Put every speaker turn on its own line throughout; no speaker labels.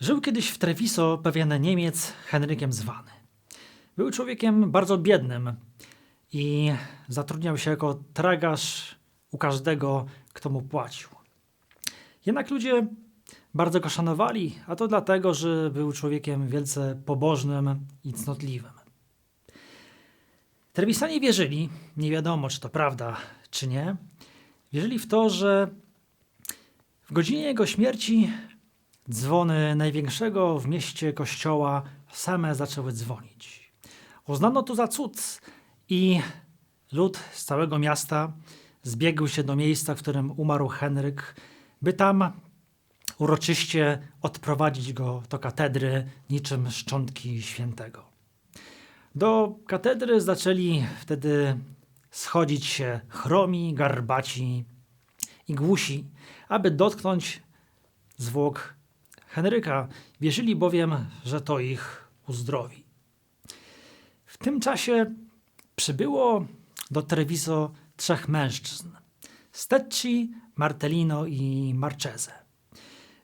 Żył kiedyś w Treviso pewien Niemiec Henrykiem zwany. Był człowiekiem bardzo biednym i zatrudniał się jako tragarz u każdego, kto mu płacił. Jednak ludzie bardzo go szanowali, a to dlatego, że był człowiekiem wielce pobożnym i cnotliwym. Trewisanie wierzyli, nie wiadomo czy to prawda, czy nie, wierzyli w to, że w godzinie jego śmierci dzwony największego w mieście kościoła same zaczęły dzwonić. Uznano to za cud i lud z całego miasta zbiegł się do miejsca, w którym umarł Henryk, by tam uroczyście odprowadzić go do katedry niczym szczątki świętego. Do katedry zaczęli wtedy schodzić się chromi, garbaci i głusi, aby dotknąć zwłok Henryka. Wierzyli bowiem, że to ich uzdrowi. W tym czasie przybyło do Treviso trzech mężczyzn: Stecci, Martellino i Marchese.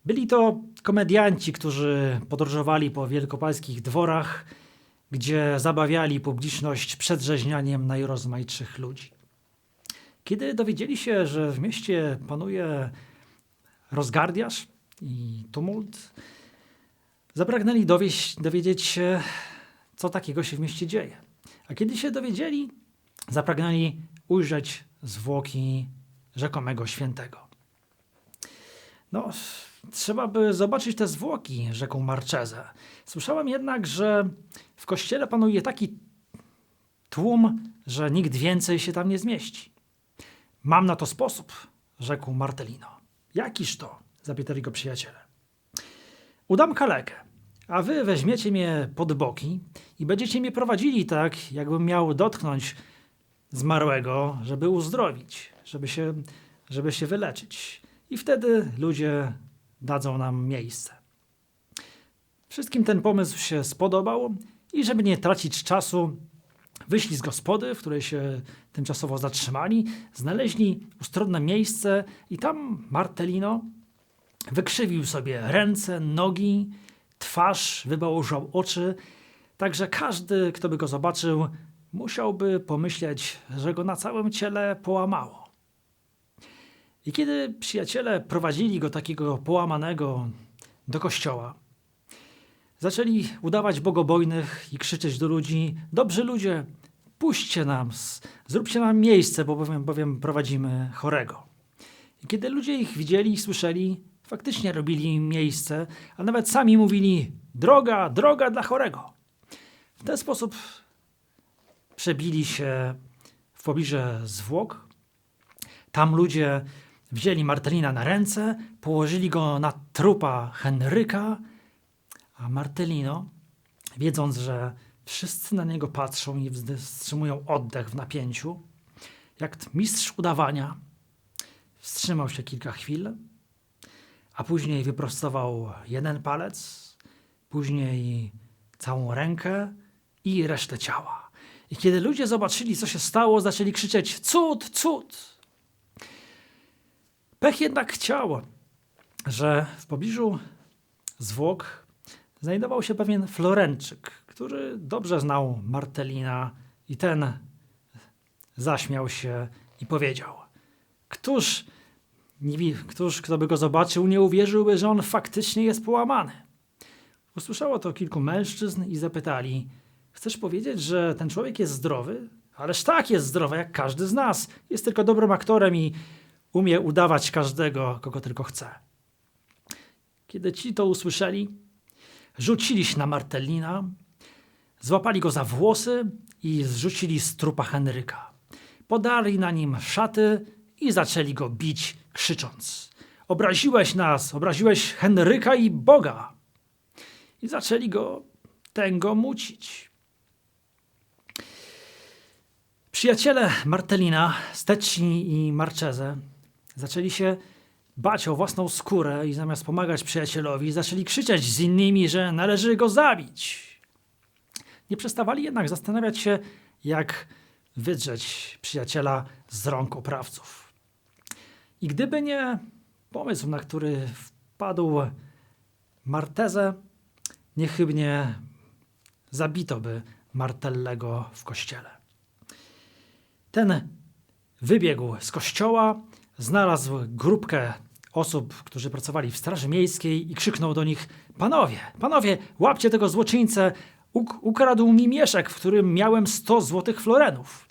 Byli to komedianci, którzy podróżowali po wielkopolskich dworach, gdzie zabawiali publiczność przedrzeźnianiem najrozmaitszych ludzi. Kiedy dowiedzieli się, że w mieście panuje rozgardiaż i tumult, zapragnęli dowieść, dowiedzieć się, co takiego się w mieście dzieje. A kiedy się dowiedzieli, zapragnęli ujrzeć zwłoki rzekomego świętego. No, trzeba by zobaczyć te zwłoki, rzekł Marchese. Słyszałem jednak, że w kościele panuje taki tłum, że nikt więcej się tam nie zmieści. Mam na to sposób, rzekł Martellino. Jakiż to? Zapytali go przyjaciele. Udam kalekę, a wy weźmiecie mnie pod boki i będziecie mnie prowadzili tak, jakbym miał dotknąć zmarłego, żeby uzdrowić, żeby się, żeby się wyleczyć. I wtedy ludzie dadzą nam miejsce. Wszystkim ten pomysł się spodobał i żeby nie tracić czasu, wyszli z gospody, w której się tymczasowo zatrzymali, znaleźli ustronne miejsce i tam Martellino wykrzywił sobie ręce, nogi, twarz, wybałużał oczy, tak że każdy, kto by go zobaczył, musiałby pomyśleć, że go na całym ciele połamało. I kiedy przyjaciele prowadzili go takiego połamanego do kościoła, zaczęli udawać bogobojnych i krzyczeć do ludzi: Dobrzy ludzie, puśćcie nam, zróbcie nam miejsce, bo bowiem, bowiem prowadzimy chorego. I kiedy ludzie ich widzieli i słyszeli, faktycznie robili im miejsce, a nawet sami mówili: Droga, droga dla chorego. W ten sposób przebili się w pobliżu zwłok. Tam ludzie wzięli Martelina na ręce, położyli go na trupa Henryka, a Martelino, wiedząc, że wszyscy na niego patrzą i wstrzymują oddech w napięciu, jak mistrz udawania, wstrzymał się kilka chwil, a później wyprostował jeden palec, później całą rękę i resztę ciała. I kiedy ludzie zobaczyli, co się stało, zaczęli krzyczeć: Cud, cud! Pech jednak chciał, że w pobliżu zwłok znajdował się pewien Florenczyk, który dobrze znał Martelina i ten zaśmiał się i powiedział: Któż, któż kto by go zobaczył, nie uwierzyłby, że on faktycznie jest połamany? Usłyszało to kilku mężczyzn i zapytali: Chcesz powiedzieć, że ten człowiek jest zdrowy? Ależ tak, jest zdrowy, jak każdy z nas. Jest tylko dobrym aktorem i umie udawać każdego, kogo tylko chce. Kiedy ci to usłyszeli, rzucili się na Martellina, złapali go za włosy i zrzucili z trupa Henryka. Podali na nim szaty i zaczęli go bić, krzycząc: Obraziłeś nas, obraziłeś Henryka i Boga! I zaczęli go tęgo mucić. Przyjaciele Martellina, Stecci i Marchese zaczęli się bać o własną skórę i zamiast pomagać przyjacielowi, zaczęli krzyczeć z innymi, że należy go zabić. Nie przestawali jednak zastanawiać się, jak wydrzeć przyjaciela z rąk oprawców. I gdyby nie pomysł, na który wpadł Martezę, niechybnie zabito by Martellego w kościele. Ten wybiegł z kościoła, znalazł grupkę osób, którzy pracowali w Straży Miejskiej i krzyknął do nich: Panowie, panowie, łapcie tego złoczyńcę! Uk- ukradł mi mieszek, w którym miałem 100 złotych florenów.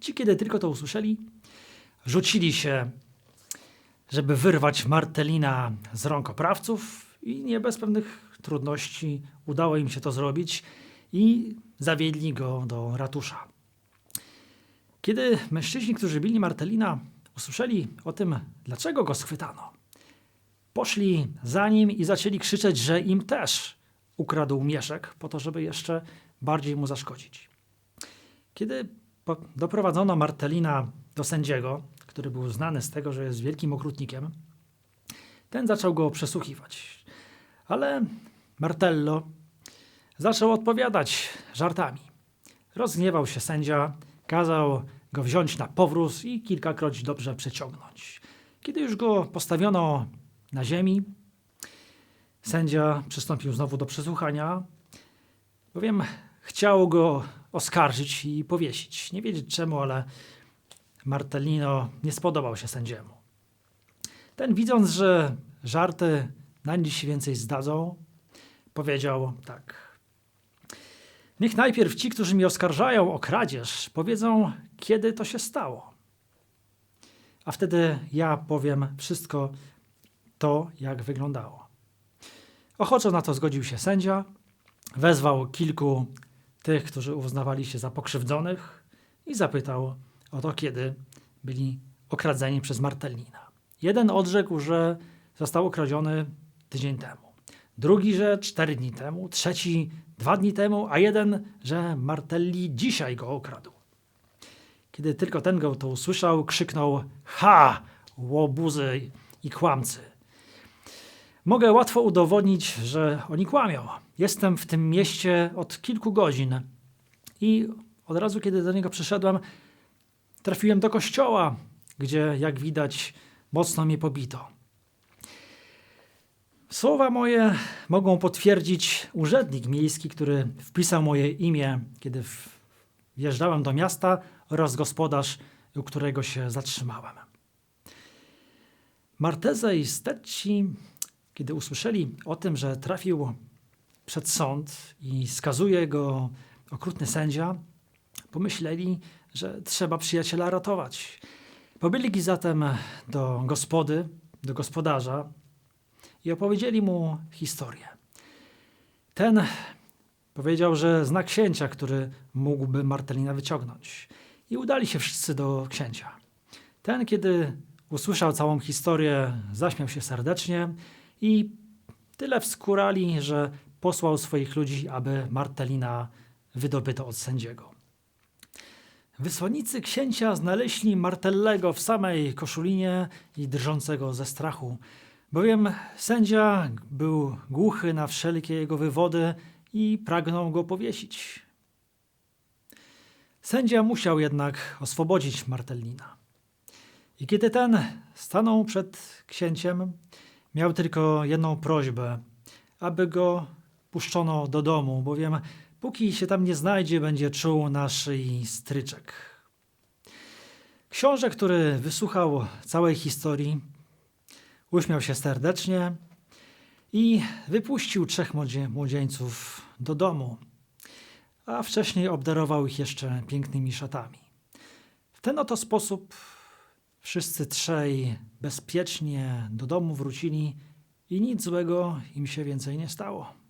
Ci, kiedy tylko to usłyszeli, rzucili się, żeby wyrwać Martelina z rąk oprawców i nie bez pewnych trudności udało im się to zrobić i zawiedli go do ratusza. Kiedy mężczyźni, którzy bili Martelina, usłyszeli o tym, dlaczego go schwytano, poszli za nim i zaczęli krzyczeć, że im też ukradł mieszek, po to, żeby jeszcze bardziej mu zaszkodzić. Kiedy doprowadzono Martelina do sędziego, który był znany z tego, że jest wielkim okrutnikiem, ten zaczął go przesłuchiwać. Ale Martello zaczął odpowiadać żartami. Rozgniewał się sędzia, kazał go wziąć na powróz i kilkakroć dobrze przeciągnąć. Kiedy już go postawiono na ziemi, sędzia przystąpił znowu do przesłuchania, bowiem chciał go oskarżyć i powiesić. Nie wiedzieć czemu, ale Martellino nie spodobał się sędziemu. Ten, widząc, że żarty na nic się więcej zdadzą, powiedział tak. Niech najpierw ci, którzy mnie oskarżają o kradzież, powiedzą, kiedy to się stało. A wtedy ja powiem wszystko to, jak wyglądało. Ochoczo na to zgodził się sędzia, wezwał kilku tych, którzy uznawali się za pokrzywdzonych i zapytał o to, kiedy byli okradzeni przez Martellina. Jeden odrzekł, że został okradziony tydzień temu. Drugi, że cztery dni temu. Trzeci, dwa dni temu. A jeden, że Martelli dzisiaj go okradł. Kiedy tylko ten go to usłyszał, krzyknął: Ha! Łobuzy i kłamcy. Mogę łatwo udowodnić, że oni kłamią. Jestem w tym mieście od kilku godzin i od razu, kiedy do niego przyszedłem, trafiłem do kościoła, gdzie, jak widać, mocno mnie pobito. Słowa moje mogą potwierdzić urzędnik miejski, który wpisał moje imię, kiedy wjeżdżałem do miasta, oraz gospodarz, u którego się zatrzymałem. Marteze i Stecci, kiedy usłyszeli o tym, że trafił przed sąd i skazuje go okrutny sędzia, pomyśleli, że trzeba przyjaciela ratować. Pobyli zatem do gospody, do gospodarza i opowiedzieli mu historię. Ten powiedział, że zna księcia, który mógłby Martelina wyciągnąć. I udali się wszyscy do księcia. Ten, kiedy usłyszał całą historię, zaśmiał się serdecznie i tyle wskurali, że posłał swoich ludzi, aby Martelina wydobyto od sędziego. Wysłannicy księcia znaleźli Martellego w samej koszulinie i drżącego ze strachu, bowiem sędzia był głuchy na wszelkie jego wywody i pragnął go powiesić. Sędzia musiał jednak oswobodzić Martellina. I kiedy ten stanął przed księciem, miał tylko jedną prośbę, aby go puszczono do domu, bowiem póki się tam nie znajdzie, będzie czuł na szyi stryczek. Książę, który wysłuchał całej historii, uśmiał się serdecznie i wypuścił trzech młodzie- młodzieńców do domu, a wcześniej obdarował ich jeszcze pięknymi szatami. W ten oto sposób wszyscy trzej bezpiecznie do domu wrócili i nic złego im się więcej nie stało.